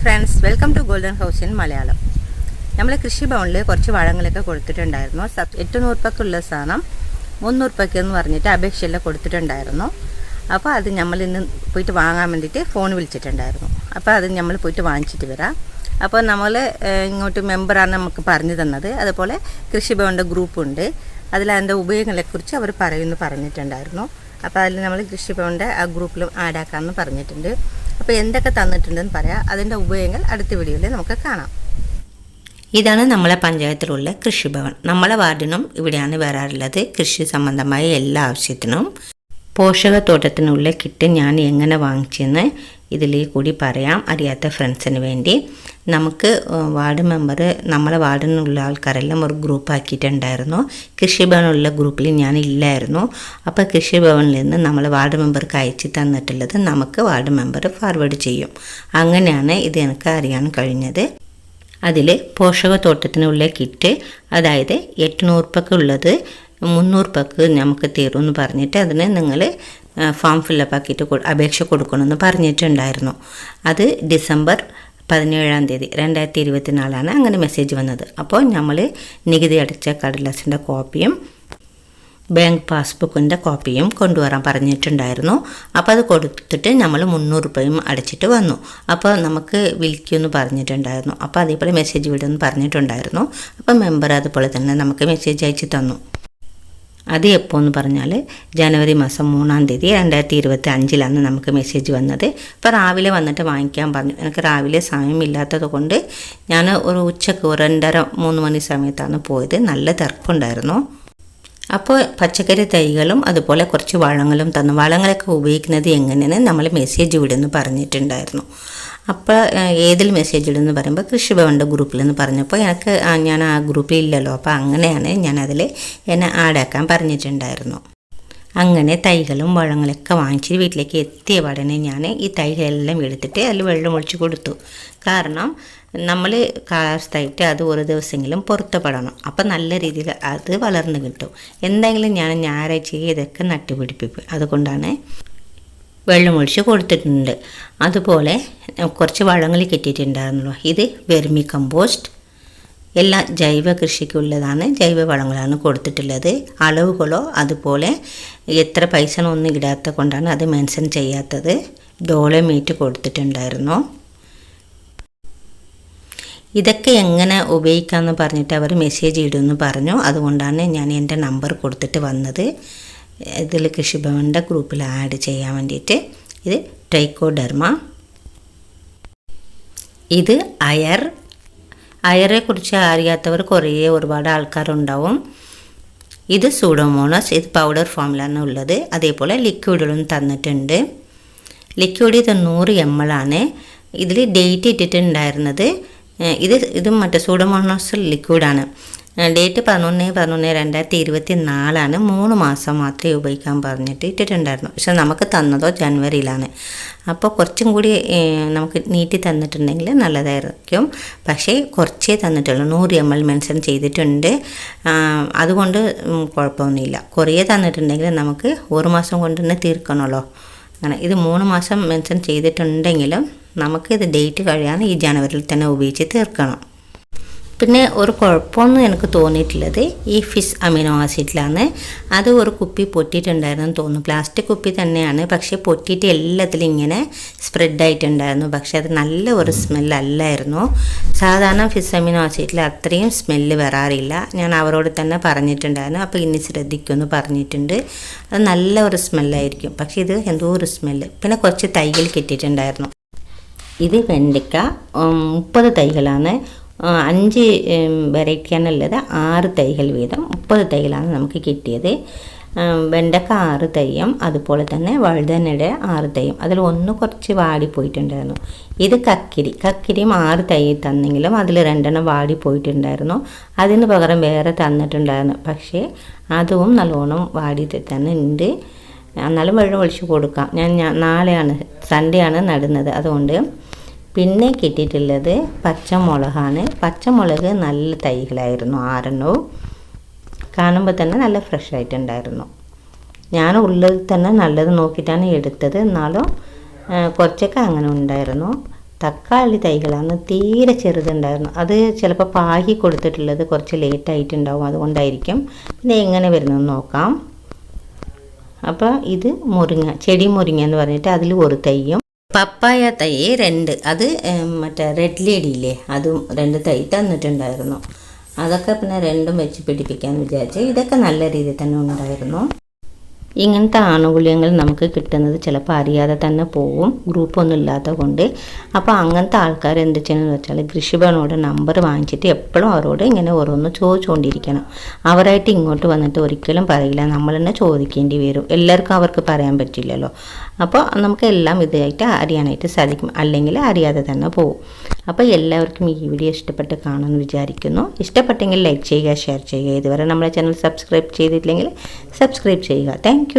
Friends welcome to golden house in Malayalam നമ്മൾ കൃഷി ഭവനിൽ കുറച്ച് വളങ്ങളൊക്കെ കൊടുത്തിട്ടുണ്ടായിരുന്നു. എട്ടുനൂറ് രൂപക്കുള്ള സാധനം മുന്നൂറ് രൂപയ്ക്ക് എന്ന് പറഞ്ഞിട്ട് അപേക്ഷയെല്ലാം കൊടുത്തിട്ടുണ്ടായിരുന്നു. അപ്പോൾ അത് നമ്മൾ ഇന്ന് പോയിട്ട് വാങ്ങാൻ വേണ്ടിയിട്ട് ഫോൺ വിളിച്ചിട്ടുണ്ടായിരുന്നു. അപ്പോൾ അത് നമ്മൾ പോയിട്ട് വാങ്ങിച്ചിട്ട് വരാം. അപ്പോൾ നമ്മൾ ഇങ്ങോട്ട് മെമ്പറാണ് നമുക്ക് പറഞ്ഞു തന്നത്. അതുപോലെ കൃഷി കൃഷിഭവന്റെ ഗ്രൂപ്പുണ്ട്. അതിൽ അതിന്റെ ഉപയോഗങ്ങളെക്കുറിച്ച് അവർ പറയുമെന്ന് പറഞ്ഞിട്ടുണ്ടായിരുന്നു. അപ്പോൾ അതിൽ നമ്മൾ കൃഷിഭവന്റെ ആ ഗ്രൂപ്പിലും ആഡാക്കാമെന്ന് പറഞ്ഞിട്ടുണ്ട്. അപ്പോൾ എന്തൊക്കെ തന്നിട്ടുണ്ടെന്ന് പറയാം. അതിന്റെ ഉപയോഗങ്ങൾ അടുത്ത വീഡിയോയിൽ നമുക്ക് കാണാം. ഇതാണ് നമ്മളെ പഞ്ചായത്തിലുള്ള കൃഷിഭവൻ. നമ്മളെ വാർഡിനും ഇവിടെയാണ് വരാറുള്ളത് കൃഷി സംബന്ധമായ എല്ലാ ആവശ്യത്തിനും. പോഷകത്തോട്ടത്തിനുള്ള കിറ്റ് ഞാൻ എങ്ങനെ വാങ്ങിച്ചെന്ന് ഇതിൽ കൂടി പറയാം. അറിയാത്ത ഫ്രണ്ട്സിന് വേണ്ടി. നമുക്ക് വാർഡ് മെമ്പർ നമ്മളെ വാർഡിനുള്ള ആൾക്കാരെല്ലാം ഒരു ഗ്രൂപ്പ് ആക്കിയിട്ടുണ്ടായിരുന്നു. കൃഷിഭവനുള്ള ഗ്രൂപ്പിൽ ഞാൻ ഇല്ലായിരുന്നു അപ്പോൾ കൃഷിഭവനിൽ നിന്ന് നമ്മൾ വാർഡ് മെമ്പർക്ക് അയച്ചു തന്നിട്ടുള്ളത് നമുക്ക് വാർഡ് മെമ്പർ ഫോർവേഡ് ചെയ്യും. അങ്ങനെയാണ് ഇത് എനിക്ക് അറിയാൻ കഴിഞ്ഞത്. അതിൽ പോഷകത്തോട്ടത്തിനുള്ള കിറ്റ് അതായത് എട്ടുനൂറ് രൂപക്ക് ഉള്ളത് മുന്നൂറ് പക്ക് നമുക്ക് തരുമെന്ന് പറഞ്ഞിട്ട് അതിന് നിങ്ങൾ ഫോം ഫില്ലപ്പ് ആക്കിയിട്ട് കൊ- അപേക്ഷ കൊടുക്കണമെന്ന് പറഞ്ഞിട്ടുണ്ടായിരുന്നു. അത് ഡിസംബർ പതിനേഴാം തീയതി രണ്ടായിരത്തി ഇരുപത്തിനാലാണ് അങ്ങനെ മെസ്സേജ് വന്നത്. അപ്പോൾ നമ്മൾ നികുതി അടച്ച കടലാസിന്റെ കോപ്പിയും ബാങ്ക് പാസ്ബുക്കിന്റെ കോപ്പിയും കൊണ്ടുവരാൻ പറഞ്ഞിട്ടുണ്ടായിരുന്നു. അപ്പോൾ അത് കൊടുത്തിട്ട് നമ്മൾ മുന്നൂറ് രൂപയും അടച്ചിട്ട് വന്നു. അപ്പോൾ നമുക്ക് വിളിക്കുമെന്ന് പറഞ്ഞിട്ടുണ്ടായിരുന്നു. അപ്പോൾ അതേപോലെ മെസ്സേജ് വിടുമെന്ന് പറഞ്ഞിട്ടുണ്ടായിരുന്നു. അപ്പോൾ മെമ്പർ അതുപോലെ തന്നെ നമുക്ക് മെസ്സേജ് അയച്ചു തന്നു. അത് എപ്പോൾ എന്ന് പറഞ്ഞാൽ ജനുവരി മാസം മൂന്നാം തീയതി രണ്ടായിരത്തി ഇരുപത്തി അഞ്ചിലാണ് നമുക്ക് മെസ്സേജ് വന്നത്. അപ്പോൾ രാവിലെ വന്നിട്ട് വാങ്ങിക്കാൻ പറഞ്ഞു. എനിക്ക് രാവിലെ സമയമില്ലാത്തത് കൊണ്ട് ഞാൻ ഒരു ഉച്ചയ്ക്ക് രണ്ടര മൂന്ന് മണി സമയത്താണ് പോയത്. നല്ല തിരക്കുണ്ടായിരുന്നു. അപ്പോൾ പച്ചക്കറി തൈകളും അതുപോലെ കുറച്ച് വളങ്ങളും തന്നു. വളങ്ങളൊക്കെ ഉപയോഗിക്കുന്നത് എങ്ങനെയാണ് നമ്മൾ മെസ്സേജ് വിടുന്നു പറഞ്ഞിട്ടുണ്ടായിരുന്നു. അപ്പോൾ ഏതിൽ മെസ്സേജ് ഇടുന്നു പറയുമ്പോൾ കൃഷിഭവന്റെ ഗ്രൂപ്പിലെന്ന് പറഞ്ഞപ്പോൾ എനിക്ക് ഞാൻ ആ ഗ്രൂപ്പിൽ ഇല്ലല്ലോ അപ്പോൾ അങ്ങനെയാണ് ഞാനതിൽ എന്നെ ആഡാക്കാൻ പറഞ്ഞിട്ടുണ്ടായിരുന്നു. അങ്ങനെ തൈകളും വളങ്ങളൊക്കെ വാങ്ങിച്ച് വീട്ടിലേക്ക് എത്തിയ പാടനെ ഞാൻ ഈ തൈകളെല്ലാം എടുത്തിട്ട് അതിൽ വെള്ളം ഒഴിച്ച് കൊടുത്തു. കാരണം നമ്മൾ കാലാവസ്ഥയായിട്ട് അത് ഒരു ദിവസമെങ്കിലും പുറത്തുപെടണം അപ്പം നല്ല രീതിയിൽ അത് വളർന്നു കിട്ടും. എന്തെങ്കിലും ഞാൻ ഞായറാഴ്ച ഇതൊക്കെ നട്ടുപിടിപ്പിക്കും. അതുകൊണ്ടാണ് വെള്ളമൊഴിച്ച് കൊടുത്തിട്ടുണ്ട്. അതുപോലെ കുറച്ച് വളങ്ങൾ കിട്ടിയിട്ടുണ്ടായിരുന്നല്ലോ ഇത് വെർമി കമ്പോസ്റ്റ്. എല്ലാ ജൈവ കൃഷിക്കുള്ളതാണ് ജൈവ വളങ്ങളാണ് കൊടുത്തിട്ടുള്ളത്. അളവുകളോ അതുപോലെ എത്ര പൈസ ഒന്നും ഇടാത്ത കൊണ്ടാണ് അത് മെൻഷൻ ചെയ്യാത്തത്. ഡോളമീറ്റ് കൊടുത്തിട്ടുണ്ടായിരുന്നു. ഇതൊക്കെ എങ്ങനെ ഉപയോഗിക്കാമെന്ന് പറഞ്ഞിട്ട് അവർ മെസ്സേജ് ഇടുമെന്ന് പറഞ്ഞു. അതുകൊണ്ടാണ് ഞാൻ എന്റെ നമ്പർ കൊടുത്തിട്ട് വന്നത്. ഇതിൽ കൃഷിഭവന്റെ ഗ്രൂപ്പിൽ ആഡ് ചെയ്യാൻ വേണ്ടിയിട്ട് ഇത് ട്രൈക്കോഡെർമ ഇത് അയർ. അയറെ കുറിച്ച് അറിയാത്തവർ കുറേ ഒരുപാട് ആൾക്കാരുണ്ടാവും. ഇത് സൂഡോമോണസ് ഇത് പൗഡർ ഫോമിലാണ് ഉള്ളത്. അതേപോലെ ലിക്വിഡുകളും തന്നിട്ടുണ്ട്. ലിക്വിഡ് ഇത് നൂറ് എം എൽ ആണ്. ഇതിൽ ഡേറ്റ് ഇട്ടിട്ടുണ്ടായിരുന്നത് ഇത് ഇത് മറ്റേ സൂഡോമോണസ് ലിക്വിഡാണ് ഡേറ്റ് പതിനൊന്ന് പതിനൊന്ന് രണ്ടായിരത്തി ഇരുപത്തി നാലാണ് മൂന്ന് മാസം മാത്രമേ ഉപയോഗിക്കാൻ പറഞ്ഞിട്ട് ഇട്ടിട്ടുണ്ടായിരുന്നു. പക്ഷെ നമുക്ക് തന്നതോ ജനുവരിയിലാണ്. അപ്പോൾ കുറച്ചും കൂടി നമുക്ക് നീട്ടി തന്നിട്ടുണ്ടെങ്കിൽ നല്ലതായിരിക്കും. പക്ഷേ കുറച്ചേ തന്നിട്ടുള്ളൂ. നൂറ് എം എൽ മെൻഷൻ ചെയ്തിട്ടുണ്ട്. അതുകൊണ്ട് കുഴപ്പമൊന്നുമില്ല. കുറേ തന്നിട്ടുണ്ടെങ്കിൽ നമുക്ക് ഒരു മാസം കൊണ്ട് തന്നെ തീർക്കണമല്ലോ. അങ്ങനെ ഇത് മൂന്ന് മാസം മെൻഷൻ ചെയ്തിട്ടുണ്ടെങ്കിലും നമുക്ക് ഇത് ഡേറ്റ് കഴിയാൻ ഈ ജനുവരിയിൽ തന്നെ ഉപയോഗിച്ച് തീർക്കണം. പിന്നെ ഒരു കുഴപ്പമൊന്നും എനിക്ക് തോന്നിയിട്ടുള്ളത് ഈ ഫിഷ് അമിനോ ആസിഡിലാണ്. അത് ഒരു കുപ്പി പൊട്ടിയിട്ടുണ്ടായിരുന്നു തോന്നുന്നു. പ്ലാസ്റ്റിക് കുപ്പി തന്നെയാണ്. പക്ഷേ പൊട്ടിയിട്ട് എല്ലാത്തിലും ഇങ്ങനെ സ്പ്രെഡ് ആയിട്ടുണ്ടായിരുന്നു. പക്ഷേ അത് നല്ല ഒരു സ്മെല്ലല്ലായിരുന്നു സാധാരണ ഫിഷ് അമിനോ ആസിഡിൽ അത്രയും സ്മെല്ല് വരാറില്ല. ഞാൻ അവരോട് തന്നെ പറഞ്ഞിട്ടുണ്ടായിരുന്നു. അപ്പോൾ ഇനി ശ്രദ്ധിക്കുമെന്ന് പറഞ്ഞിട്ടുണ്ട്. അത് നല്ല ഒരു സ്മെല്ലായിരിക്കും പക്ഷേ ഇത് എന്തോ ഒരു സ്മെല്ല് പിന്നെ കുറച്ച് തൈകൾ കിട്ടിയിട്ടുണ്ടായിരുന്നു. ഇത് വെണ്ടയ്ക്ക. മുപ്പത് തൈകളാണ്. അഞ്ച് വെറൈറ്റിയാണ് ഉള്ളത് ആറ് തൈകൾ വീതം. മുപ്പത് തൈകളാണ് നമുക്ക് കിട്ടിയത്. വെണ്ടക്ക ആറ് തൈയും അതുപോലെ തന്നെ വഴുതനയുടെ ആറ് തൈയും. അതിൽ ഒന്ന് കുറച്ച് വാടിപ്പോയിട്ടുണ്ടായിരുന്നു. ഇത് കക്കിരി. കക്കിരിയും ആറ് തൈ തന്നെങ്കിലും അതിൽ രണ്ടെണ്ണം വാടിപ്പോയിട്ടുണ്ടായിരുന്നു. അതിന് പകരം വേറെ തന്നിട്ടുണ്ടായിരുന്നു. പക്ഷേ അതും നല്ലോണം വാടി തന്നെ ഉണ്ട്. എന്നാലും വെള്ളം ഒഴിച്ച് കൊടുക്കാം. ഞാൻ- നാളെയാണ് സൺഡേ ആണ് നടുന്നത്. അതുകൊണ്ട് പിന്നെ കിട്ടിയിട്ടുള്ളത് പച്ചമുളകാണ്. പച്ചമുളക് നല്ല തൈകളായിരുന്നു ആറെണ്ണവും. കാണുമ്പോൾ തന്നെ നല്ല ഫ്രഷ് ആയിട്ടുണ്ടായിരുന്നു. ഞാൻ ഉള്ളിൽ തന്നെ നല്ലത് നോക്കിയിട്ടാണ് എടുത്തത്. എന്നാലും കുറച്ചൊക്കെ അങ്ങനെ ഉണ്ടായിരുന്നു. തക്കാളി തൈകളാണ് തീരെ ചെറുതുണ്ടായിരുന്നു. അത് ചിലപ്പോൾ പാകി കൊടുത്തിട്ടുള്ളത് കുറച്ച് ലേറ്റ് ആയിട്ടുണ്ടാവും അതുകൊണ്ടായിരിക്കും. പിന്നെ എങ്ങനെ വരുന്നതെന്ന് നോക്കാം. അപ്പോൾ ഇത് മുരിങ്ങ ചെടി മുരിങ്ങ എന്ന് പറഞ്ഞിട്ട് അതിൽ ഒരു തൈയും പപ്പായ തൈ രണ്ട്. അത് മറ്റേ റെഡ് ലേഡി ഇല്ലേ അതും രണ്ട് തൈ തന്നിട്ടുണ്ടായിരുന്നു. അതൊക്കെ പിന്നെ രണ്ടും വെച്ച് പിടിപ്പിക്കാമെന്ന് വിചാരിച്ചു ഇതൊക്കെ നല്ല രീതിയിൽ തന്നെ ഉണ്ടായിരുന്നു. ഇങ്ങനത്തെ ആനുകൂല്യങ്ങൾ നമുക്ക് കിട്ടുന്നത് ചിലപ്പോൾ അറിയാതെ തന്നെ പോവും. ഗ്രൂപ്പൊന്നും ഇല്ലാത്ത കൊണ്ട്. അപ്പോൾ അങ്ങനത്തെ ആൾക്കാർ എന്ത് ചെയ്യണമെന്ന് വെച്ചാൽ കൃഷിഭവനോട് നമ്പർ വാങ്ങിച്ചിട്ട് എപ്പോഴും അവരോട് ഇങ്ങനെ ഓരോന്ന് ചോദിച്ചുകൊണ്ടിരിക്കണം അവരായിട്ട് ഇങ്ങോട്ട് വന്നിട്ട് ഒരിക്കലും പറയില്ല. നമ്മൾ തന്നെ ചോദിക്കേണ്ടി വരും. എല്ലാവർക്കും അവർക്ക് പറയാൻ പറ്റില്ലല്ലോ. അപ്പോൾ നമുക്ക് എല്ലാം ഇതായിട്ട് അറിയാനായിട്ട് സാധിക്കും. അല്ലെങ്കിൽ അറിയാതെ തന്നെ പോകും അപ്പോൾ എല്ലാവർക്കും ഈ വീഡിയോ ഇഷ്ടപ്പെട്ട് കാണുമെന്ന് വിചാരിക്കുന്നു. ഇഷ്ടപ്പെട്ടെങ്കിൽ ലൈക്ക് ചെയ്യുക ഷെയർ ചെയ്യുക. ഇതുവരെ നമ്മുടെ ചാനൽ സബ്സ്ക്രൈബ് ചെയ്തിട്ടില്ലെങ്കിൽ സബ്സ്ക്രൈബ് ചെയ്യുക. താങ്ക്